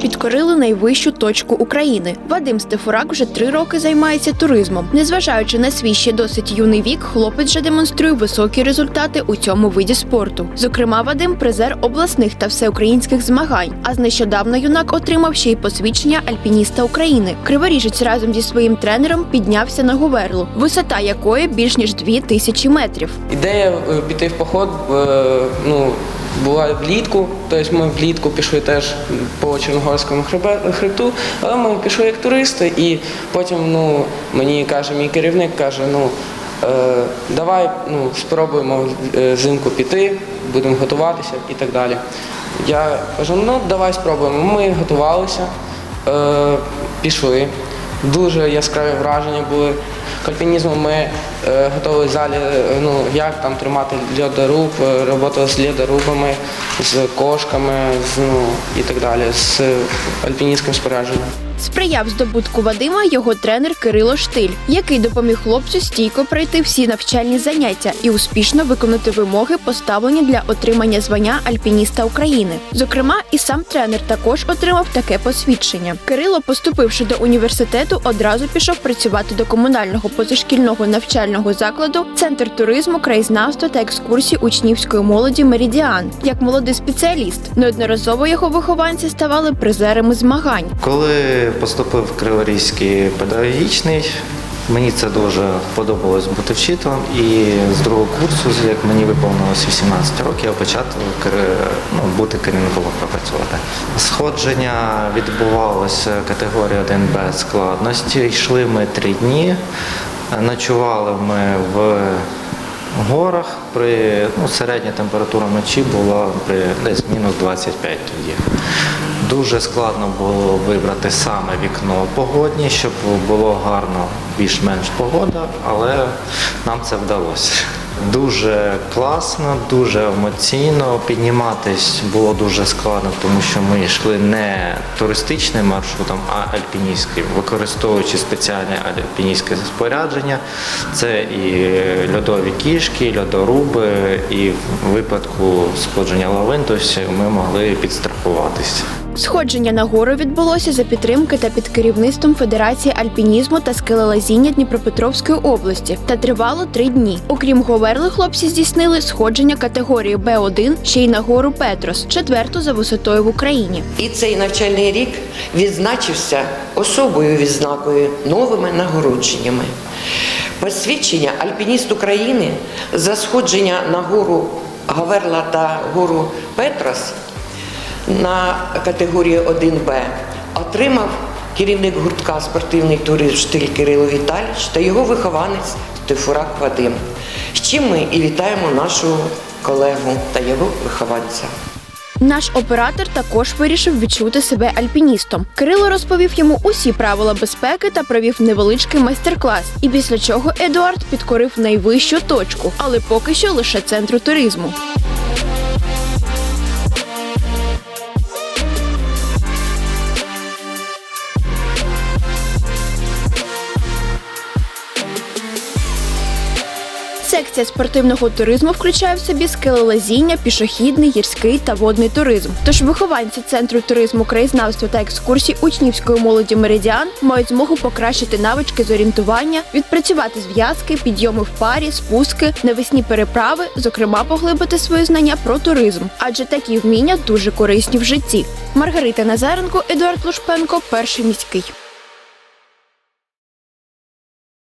підкорили найвищу точку України. Вадим Стефурак вже три роки займається туризмом. Незважаючи на свій ще досить юний вік, хлопець вже демонструє високі результати у цьому виді спорту. Зокрема, Вадим призер обласних та всеукраїнських змагань. А з нещодавно юнак отримав ще й посвідчення альпініста України. Криворіжець разом зі своїм тренером піднявся на Говерлу, висота якої більш ніж дві тисячі метрів. Ідея е, піти в поход е, ну, була влітку, тобто ми влітку пішли теж по Чорногорському хребту, але ми пішли як туристи, і потім ну, мені каже мій керівник, каже, ну е, давай ну, спробуємо е, взимку піти, будемо готуватися і так далі. Я кажу, ну давай спробуємо. Ми готувалися, е, пішли. Дуже яскраві враження були. К альпінізму ми е, готували залі, е, ну, як там тримати льодоруб, роботу з льодорубами, з кошками, з, ну, і так далі, з альпіністським спорядженням. Сприяв здобутку Вадима його тренер Кирило Штиль, який допоміг хлопцю стійко пройти всі навчальні заняття і успішно виконати вимоги, поставлені для отримання звання альпініста України. Зокрема, і сам тренер також отримав таке посвідчення. Кирило, поступивши до університету, одразу пішов працювати до комунального позашкільного навчального закладу Центр туризму, краєзнавства та екскурсій учнівської молоді Меридіан як молодий спеціаліст. Неодноразово його вихованці ставали призерами змагань. Коли поступив в Криворізький педагогічний, мені це дуже подобалось бути вчителем. І з другого курсу, як мені виповнилось 18 років, я почав ну, бути керівником працювати. Сходження відбувалося категорія 1Б складності. Йшли ми три дні. Ночували ми в горах. При ну, середня температура вночі була при десь мінус 25 тоді. Дуже складно було вибрати саме вікно погодні, щоб було гарно більш-менш погода, але нам це вдалося. Дуже класно, дуже емоційно. Підніматись було дуже складно, тому що ми йшли не туристичним маршрутом, а альпіністським, використовуючи спеціальне альпіністське спорядження. Це і льодові кішки, льодоруби, і в випадку сходження лавин, тобто ми могли підстрахуватися. Сходження на гору відбулося за підтримки та під керівництвом Федерації альпінізму та скелелазіння Дніпропетровської області та тривало три дні. Окрім Говерли, хлопці здійснили сходження категорії Б1 ще й на гору Петрос, четверту за висотою в Україні. І цей навчальний рік відзначився особою відзнакою новими нагородженнями. Посвідчення Альпініст України за сходження на гору Гаверла та гору Петрос на категорії 1Б отримав керівник гуртка спортивний туризм Штиль Кирило Віталійович та його вихованець Тифурак Вадим. З чим ми і вітаємо нашого колегу та його вихованця. Наш оператор також вирішив відчути себе альпіністом. Кирило розповів йому усі правила безпеки та провів невеличкий майстер-клас. І після чого Едуард підкорив найвищу точку, але поки що лише центру туризму. Секція спортивного туризму включає в собі скелелазіння, пішохідний, гірський та водний туризм. Тож вихованці центру туризму, краєзнавства та екскурсій учнівської молоді Меридіан мають змогу покращити навички з орієнтування, відпрацювати зв'язки, підйоми в парі, спуски, навесні переправи, зокрема поглибити свої знання про туризм, адже такі вміння дуже корисні в житті. Маргарита Назаренко, Едуард Лушпенко, перший міський.